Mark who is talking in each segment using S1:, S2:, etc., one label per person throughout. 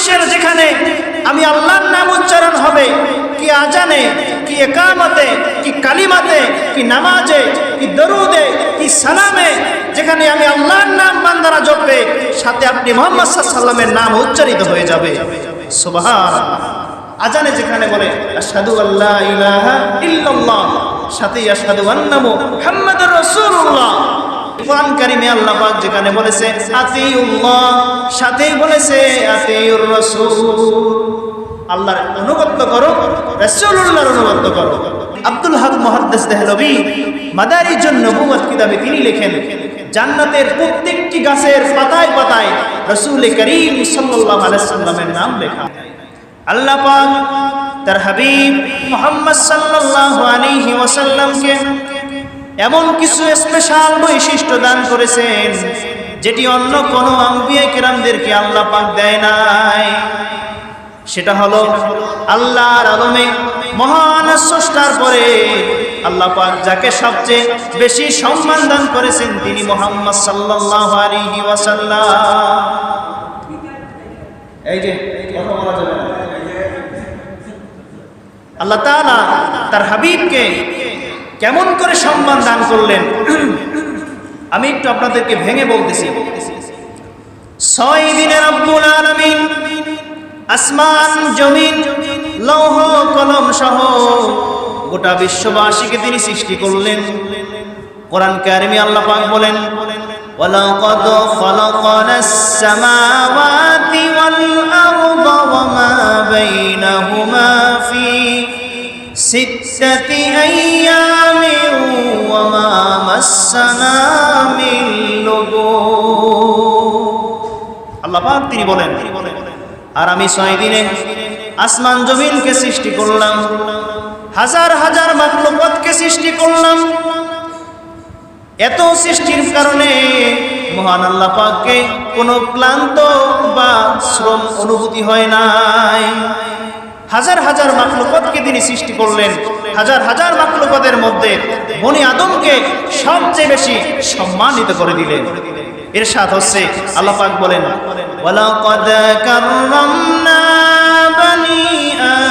S1: বিশ্বের যেখানে আমি আল্লাহর নাম উচ্চারণ হবে, কি আজানে, কি একামতে, কি কালিমাতে, কি নামাজে, কি দরুদে, কি সালামে, যেখানে আমি আল্লাহর নাম বান্দারা জপবে সাথে আপনি মোহাম্মদ সাল্লামের নাম উচ্চারিত হয়ে যাবে। সুবহান আজানে যেখানে বলে, আশহাদু আল্লাহ ইল্লাল্লাহ সাথে আশহাদু আন্না মুহাম্মাদুর রাসূলুল্লাহ। কোরআন কারিমে আল্লাহ পাক যেখানে বলেছে, আতিউল্লাহ সাথেই বলেছে, আতিউর রাসূল আল্লাহর অনুগত্য করো, রাসূলুল্লাহর অনুগত্য করো। আব্দুল হক মুহাদ্দিস দেহলভী, মাদারিজুন নবুওয়াত কিতাবে তিনি লেখেন, জান্নাতের প্রত্যেকটি গাছের পাতায় পাতায় রাসূল করিম সাল্লাল্লাহু আলাইহি সাল্লামের নাম লেখা। আল্লাহ পাক তার হাবিব মুহাম্মদ সাল্লাল্লাহু আলাইহি ওয়াসাল্লামকে এমন কিছু স্পেশাল বৈশিষ্ট্য দান করেছেন, যেটি অন্য কোনো আম্বিয়া আল্লাহ পাক দেয় নাই। সেটা হলো আল্লাহর আলমে মহান স্রষ্টার পরে আল্লাহ পাক যাকে সবচেয়ে বেশি সম্মান দান করেছেন তিনি মোহাম্মদ সাল্লাল্লাহু আলাইহি ওয়াসাল্লাম। এই যে, কথা বলা যাবে আল্লাহ তাআলা তার হাবিবকে কেমন করে সম্মান দান করলেন আমি একটু আপনাদেরকে ভেঙে বলতেছি ছয় দিনে রব্বুল আলামিন আসমান জমিন লৌহ কলম সহ গোটা বিশ্ববাসীকে তিনি সৃষ্টি করলেন কোরআন কারিমে আল্লাহ পাক বলেন ولقد خلقنا السماوات والأرض وما بينهما في ستة أيام وما مسنا من لغوب আল্লাহ পাক তিনি বলেন আর আমি ছয় দিনে আসমান জমিনকে সৃষ্টি করলাম হাজার হাজার মাকলুকতকে সৃষ্টি করলাম এত সৃষ্টির কারণে মহান আল্লাহ পাককে কোনো ক্লান্ত বা শ্রম অনুভূতি হয় নাই হাজার হাজার মাকলুকতকে তিনি সৃষ্টি করলেন হাজার হাজার মাকলুকতের মধ্যে বনি আদমকে সবচেয়ে বেশি সম্মানিত করে দিলেন এর সাথ হচ্ছে আল্লাহ পাক বলেন ওয়ালাকাদ কাররামনা বানি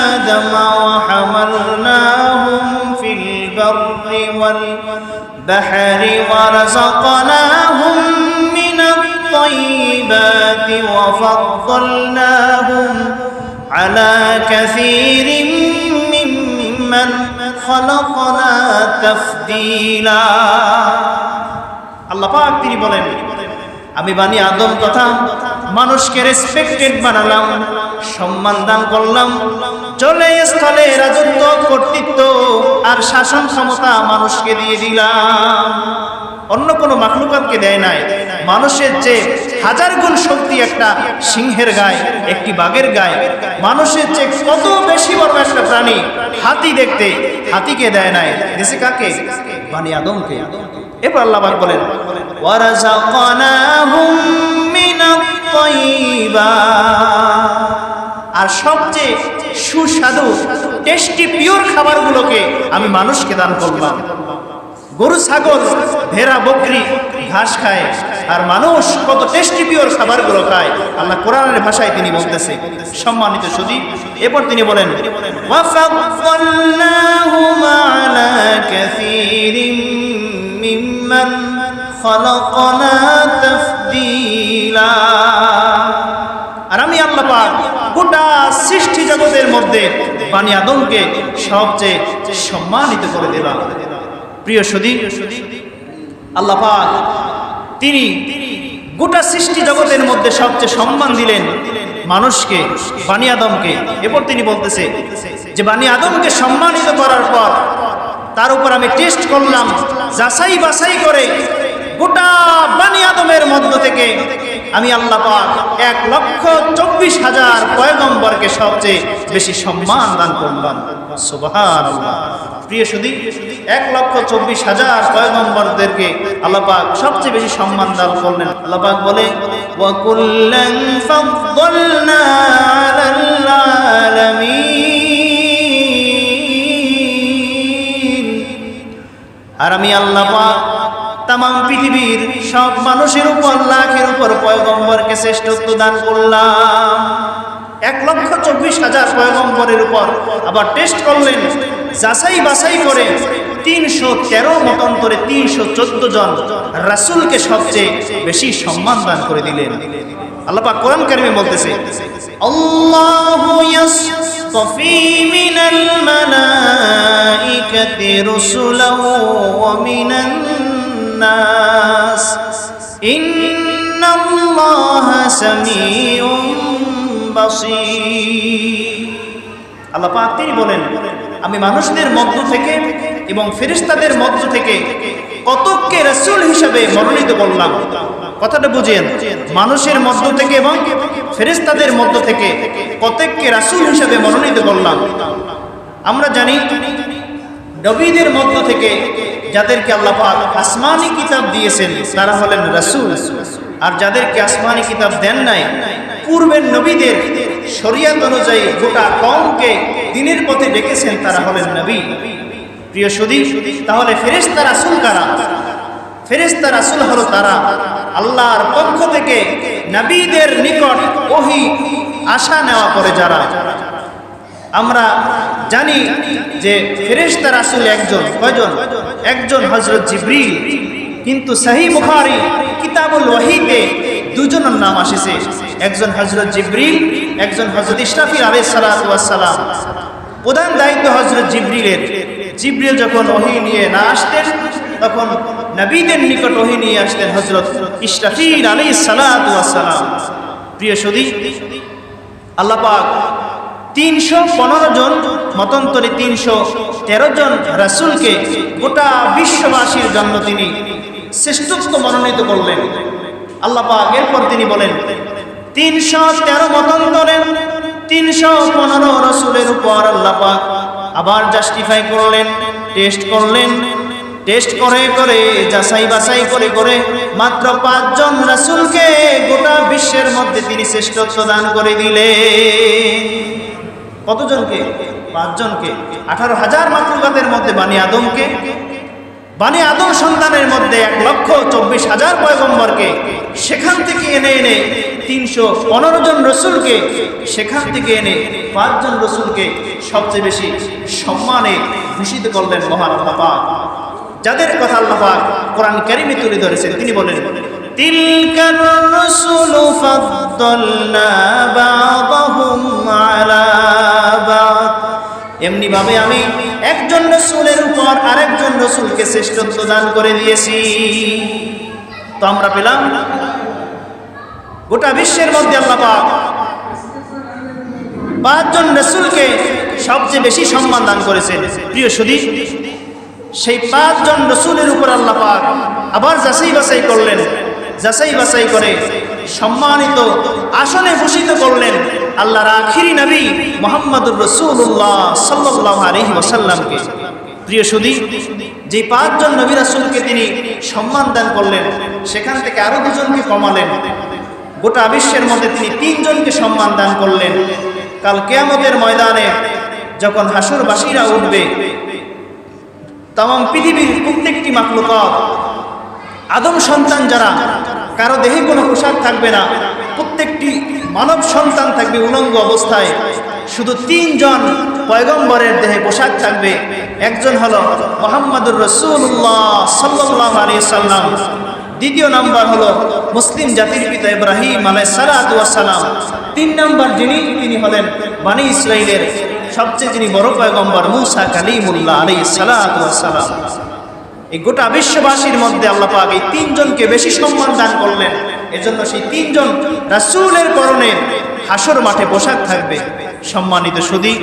S1: আদম ওয়া হামালনাহুম ফিল বাররি ওয়াল বাহরি ওয়া রাযাকনাহুম মিনাত তাইয়্যিবাতি ওয়া ফাদ্দালনাহুম على كثير ممن খলকনা তিনি বলেন, আমি বানি আদম কথা মানুষকে রেসপেক্টেড বানালাম, সম্মান দান করলাম, চলে স্থলে রাজত্ব, কর্তৃত্ব আর শাসন ক্ষমতা মানুষকে দিয়ে দিলাম। অন্য কোনো মাকলুকাতকে দেয় নাই। মানুষের যে হাজার গুণ শক্তি একটা সিংহের গায়ে, একটি বাঘের গায়ে। মানুষের চেয়ে কত বেশি বড় একটা প্রাণী, হাতি দেখতে হাতিকে দেয় নাই দেশে কাকে? বানি আদমকে। এবার আল্লাহ পাক বলেন আর সবচেয়ে সুস্বাদু, টেস্টি, পিওর খাবারগুলোকে আমি মানুষকে দান করলাম। গরু, ছাগল, ভেড়া, বকরি, ঘাস খায়। আর মানুষ কত টেস্টি পিওর খাবারগুলো খায়। আল্লাহ কোরআনের ভাষায় তিনি বলতেছে, সম্মানিত সুদী এরপর তিনি বলেন আর আমি আল্লাহ পাক গোটা সৃষ্টি জগতের মধ্যে বানি আদমকে সবচেয়ে সম্মানিত করে দিলাম। প্রিয় সুদী আল্লাহ পাক তিনি গোটা সৃষ্টি জগতের মধ্যে সবচেয়ে সম্মান দিলেন মানুষকে, বানি আদমকে। এরপর তিনি বলতেছে যে, বানি আদমকে সম্মানিত করার পর তার উপর আমি টেস্ট করলাম যাচাই বাছাই করে গোটা বানি আদমের মধ্য থেকে আমি আল্লাহ এক লক্ষ চব্বিশ হাজার পয়গম্বরকে সবচেয়ে বেশি সম্মান দান করলাম। সুবহান প্রিয় সুদী এক লক্ষ চব্বিশ হাজার পয়গম্বরদেরকে আল্লাহ পাক সবচেয়ে বেশি সম্মান দান করলেন। আল্লাহ বলে ওয়াকুল্লান ফাদ্দালনা আলাল আর আমি আল্লাহ তাম পৃথিবীর সব মানুষের উপর, লাখের উপর পয়গম্বরকে শ্রেষ্ঠত্ব দান করলাম। এক লক্ষ চব্বিশ হাজার পয়গম্বরের উপর আবার টেস্ট করলেন, যাচাই বাছাই করে তিনশো তেরো মতান্তরে তিনশো চোদ্দ জন রাসূলকে সবচেয়ে বেশি সম্মান দান করে দিলেন। আল্লাহ পাক কোরআন কারিমে বলতেছে, আল্লাহু মিনান নাস ইন্নাল্লাহা সামিউম বাসীর আল্লাহ পাক তিনি বলেন, আমি মানুষদের মধ্য থেকে এবং ফেরেশতাদের মধ্য থেকে কতককে রাসূল হিসাবে মনোনীত করলাম। কথাটা বুঝেন, মানুষের মধ্য থেকে এবং ফেরেশতাদের মধ্য থেকে কতককে রাসূল হিসাবে মনোনীত করলাম। আমরা জানি, নবীদের মধ্য থেকে যাদেরকে আল্লাহ আসমানি কিতাব দিয়েছেন, তারা হলেন রাসূল। আর যাদেরকে আসমানি কিতাব দেন নাই, পূর্বের নবীদের শরিয়াত অনুযায়ী গোটা কমকে দিনের পথে ডেকেছেন, তারা হলেন নবী। প্রিয় সুদী তাহলে ফেরেশতা রাসূল কারা? ফেরেশতা রাসূল হলো তারা। আল্লাহর পক্ষ থেকে নবীদের নিকট ওহি আশা নেওয়া করে যারা। আমরা জানি যে ফেরেশতা রাসূল একজন, কয়জন? একজন হজরত জিবরিল। কিন্তু সহি বুখারী কিতাবুল ওয়াহিতে দুজনের নাম আসেছে। একজন হজরত জিবরিল, একজন হজরত ইসরাফিল আলাইহিস সালাতু ওয়াস প্রধান দায়িত্ব হজরত জিবরিলের। জিবরিল যখন ওহী নিয়ে না আসতেন, তখন নবীদের নিকট ওহী নিয়ে আসতেন হজরত ইসরাফিল আলাইহিস সালাতু ওয়াস সালাম। প্রিয় সুদী আল্লাহ পাক তিনশো পনেরো জন মতন্তরে তিনশো তেরো জন রাসুলকে গোটা বিশ্ববাসীর জন্য তিনি শ্রেষ্ঠত্ব মনোনীত করলেন। আল্লাহ পাক এরপর তিনি বলেন, তিনশো তেরো মতন্তরে তিনশো পনেরো রসুলের উপর আল্লাহ আবার জাস্টিফাই করলেন টেস্ট করলেন। টেস্ট করে করে, যাচাই বাছাই করে করে মাত্র পাঁচজন রাসূলকে গোটা বিশ্বের মধ্যে তিনি শ্রেষ্ঠত্ব দান করে দিলেন। কতজনকে? পাঁচজনকে। আঠারো হাজার মাতৃকাতের মধ্যে বানি আদমকে, বানি আদম সন্তানের মধ্যে এক লক্ষ চব্বিশ হাজার পয়গম্বরকে, সেখান থেকে এনে এনে তিনশো পনেরো জন রসুলকে, সেখান থেকে এনে পাঁচজন রসুলকে সবচেয়ে বেশি সম্মানে ভূষিত করলেন মহান আল্লাহ যাদের কথা আল্লাহ পাক কোরআন কারিমে তুলে ধরেছেন, তিনি বলেন, তিলকার রসুল ফাদ্দালনা এমনি ভাবে আমি একজন রসুলের উপর আরেকজন রসুলকে শ্রেষ্ঠত্ব দান করে দিয়েছি। তো আমরা পেলাম গোটা বিশ্বের মধ্যে আল্লাহ পাঁচজন রসুলকে সবচেয়ে বেশি সম্মান দান করেছেন। প্রিয় সুদী সেই পাঁচজন রসুলের উপর আল্লাহ পাক আবার যাচাই বাছাই করলেন, যাচাই বাছাই করে সম্মানিত আসনে ভূষিত করলেন। আল্লাহর আখিরি নবী মোহাম্মদুর রসুল্লাহ সাল্লাহ আলহি ওসাল্লামকে প্রিয় সুদী যে পাঁচজন নবী রাসুলকে তিনি সম্মান দান করলেন, সেখান থেকে আরও দুজনকে কমালেন। গোটা বিশ্বের মধ্যে তিনি তিনজনকে সম্মান দান করলেন। কাল কেয়ামতের ময়দানে যখন হাসুরবাসীরা উঠবে তাম পৃথিবীর প্রত্যেকটি মাকলুক আদম সন্তান যারা, কারও দেহে কোনো পোশাক থাকবে না, প্রত্যেকটি মানব সন্তান থাকবে উলঙ্গ অবস্থায়। শুধু তিনজন পয়গম্বরের দেহে পোশাক থাকবে। একজন হলো মোহাম্মদুর রসুল্লাহ সাল্লাহ আলী সাল্লাম। দ্বিতীয় নাম্বার হলো মুসলিম জাতির পিতা ইব্রাহিম আলাই সালাম। তিন নাম্বার যিনি, তিনি হলেন বানী ইসরায়েলের সবচেয়ে যিনি বড় পয়গম্বর মুসা কালিমুল্লাহ আলী সালাম। এই গোটা বিশ্ববাসীর মধ্যে আল্লাহ পাক এই তিনজনকে বেশি সম্মান দান করলেন। এজন্য সেই তিনজন রাসুলের করণে হাসর মাঠে পোশাক থাকবে। সম্মানিত সুদী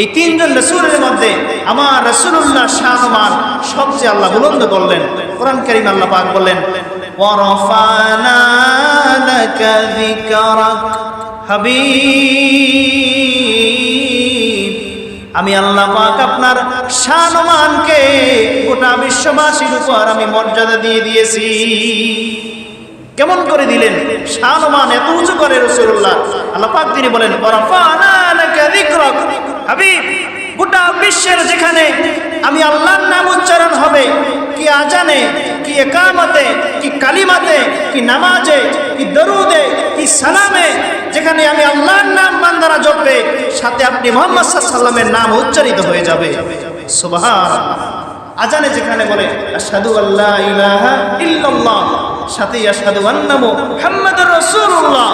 S1: এই তিনজন রসুলের মধ্যে আমার রসুল্লাহ শাহমান সবচেয়ে আল্লাহ বুলন্দ করলেন। কোরআন করিম আল্লাহ পাক বললেন আমি আল্লাহ পাক আপনার শাহমানকে গোটা বিশ্ববাসীর উপর আমি মর্যাদা দিয়ে দিয়েছি। কেমন করে দিলেন? শানমান এত উঁচু করে রসুল্লাহ। আল্লাহ পাক তিনি বলেন, "ওয়ারাফা'না লাকা গোটা বিশ্বের যেখানে আমি আল্লাহর নাম উচ্চারণ হবে, কি আজানে, কি একামতে, কি কালিমাতে, কি নামাজে, কি দরুদে, কি সালামে, যেখানে আমি আল্লাহর নাম বান্দারা জপবে সাথে আপনি মোহাম্মদ সাল্লামের নাম উচ্চারিত হয়ে যাবে। সুবহান আজানে যেখানে বলে, আশহাদু আল্লাহ ইলাহা ইল্লাল্লাহ। সাথে আশহাদু আন্না মুহাম্মাদুর রাসূলুল্লাহ।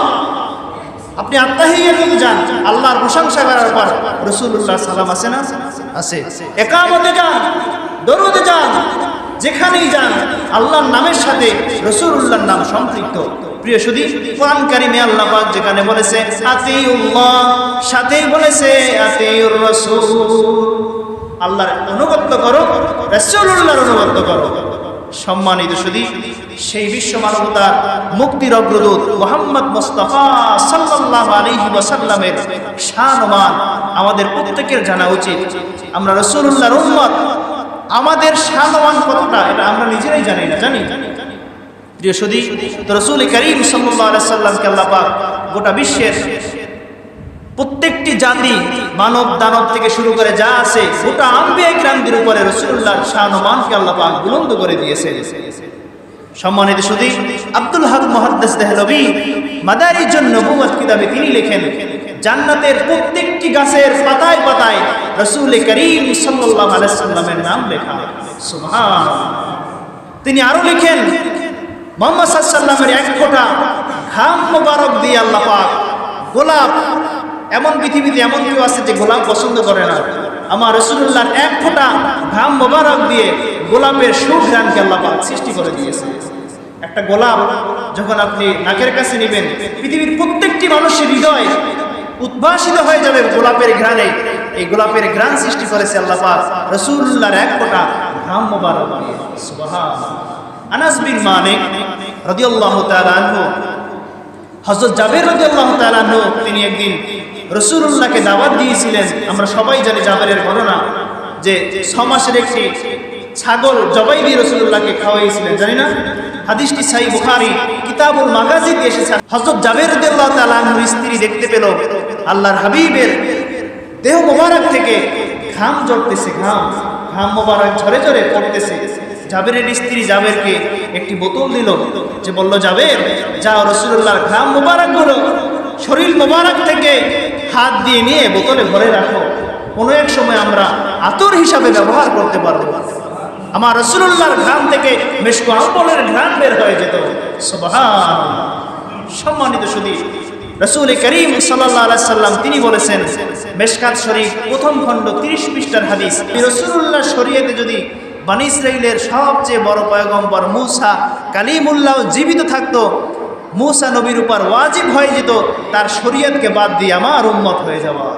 S1: আপনি আত্মাহিয়াতে যান, আল্লাহর প্রশংসা করার পর রসুল্লাহ সালাম আছে না? আছে একামতে যান, দরুদে যান, যেখানেই যান, আল্লাহর নামের সাথে রসুল্লাহর নাম সম্পৃক্ত। প্রিয় সুদী কোরআন কারিমে আল্লাহ পাক যেখানে বলেছে, আতিউল্লাহ সাথেই বলেছে, আতিউর রসুল আল্লাহর অনুগত্য করো রসুল্লাহর অনুগত্য করো। সম্মানিত শুধু সেই বিশ্ব মানবতার মুক্তির অগ্রদূত মোহাম্মদ মোস্তফা সাল্লাহ আলহি ওয়াসাল্লামের শানমান আমাদের প্রত্যেকের জানা উচিত। আমরা রসুল্লাহর উম্মত। আমাদের শানমান কতটা, এটা আমরা নিজেরাই জানি না, জানি? প্রিয় সুদী রসুল করিম সাল্লাহ সাল্লামকে আল্লাপাক গোটা বিশ্বের প্রত্যেকটি জাতি মানব দানব থেকে শুরু করে যা আছে, গোটা আম্বিয়া গ্রামদের উপরে রসুল্লাহ শাহনমানকে আল্লাহ পাক বুলন্দ করে দিয়েছে সম্মানিত সুদী আব্দুল হক মহাদ্দেস দেহলবি মাদারির জন্য নবুয়াত কিতাবে তিনি লেখেন, জান্নাতের প্রত্যেকটি গাছের পাতায় পাতায় রসুল করিম সাল্লাহ আলাইসাল্লামের নাম লেখা। সুবহান তিনি আরও লিখেন, মোহাম্মদ সাল্লামের এক ফোঁটা ঘাম মোবারক দিয়ে আল্লাহ পাক গোলাপ এমন পৃথিবীতে এমন কেউ আছে যে গোলাপ পছন্দ করে না। আমার রসুল্লাহর এক ফোঁটা ঘাম মোবারক দিয়ে গোলাপের সুঘ্রাণকে আল্লাহ পাক সৃষ্টি করে দিয়েছে। একটা গোলাপ যখন আপনি নাকের কাছে নেবেন, পৃথিবীর প্রত্যেকটি মানুষের হৃদয় উদ্ভাসিত হয়ে যাবে গোলাপের ঘ্রাণে। এই গোলাপের ঘ্রাণ সৃষ্টি করেছে আল্লাহ পাক রসুল্লাহর এক ফোঁটা ঘাম মোবারক দিয়ে। সুবহান আনাস বিন মালিক রাদিয়াল্লাহু তাআলা আনহু, হযরত জাবের রাদিয়াল্লাহু তাআলা আনহু, তিনি একদিন রাসূলুল্লাহকে দাওয়াত দিয়েছিলেন, আমরা সবাই জানি জাবেরের ঘটনা, যে ছ মাসের একটি ছাগল জবাই দিয়ে রাসূলুল্লাহকে খাওয়াইছিলেন জানি না? হাদিসটি সাই বুখারী, কিতাবুল মাগাজিতে এসেছে। হযরত জাবের রাদিয়াল্লাহু তাআলা আনহুর স্ত্রী দেখতে পেল, আল্লাহর হাবিবের দেহ মোবারক থেকে ঘাম ঝরতেছে, ঘাম ঘাম মোবারক ঝরে ঝরে পড়তেছে। জাবেরের স্ত্রী জাবেরকে একটি বোতল দিল, যে বলল, জাবের যা রসুল্লাহর ঘাম মোবারকগুলো শরীর মোবারক থেকে হাত দিয়ে নিয়ে বোতলে ভরে রাখো। কোনো এক সময় আমরা আতর হিসাবে ব্যবহার করতে পারব। আমার রসুল্লাহর ঘাম থেকে মেশকো আম্বলের ঘ্রাণ বের হয়ে যেত। সম্মানিত শুধু রসুল করিম সাল্লাম তিনি বলেছেন, মেশকাত শরীফ প্রথম খণ্ড তিরিশ পৃষ্ঠার হাদিস। রসুল্লাহ শরীয়তে যদি বানি ইসরাইলের সবচেয়ে বড় পয়গম্বর মুসা কালিমুল্লাহ জীবিত থাকতো মুসা নবীর উপর ওয়াজিব হয়ে যেত তার শরীয়তকে বাদ দিয়ে আমার উন্মত হয়ে যাওয়া।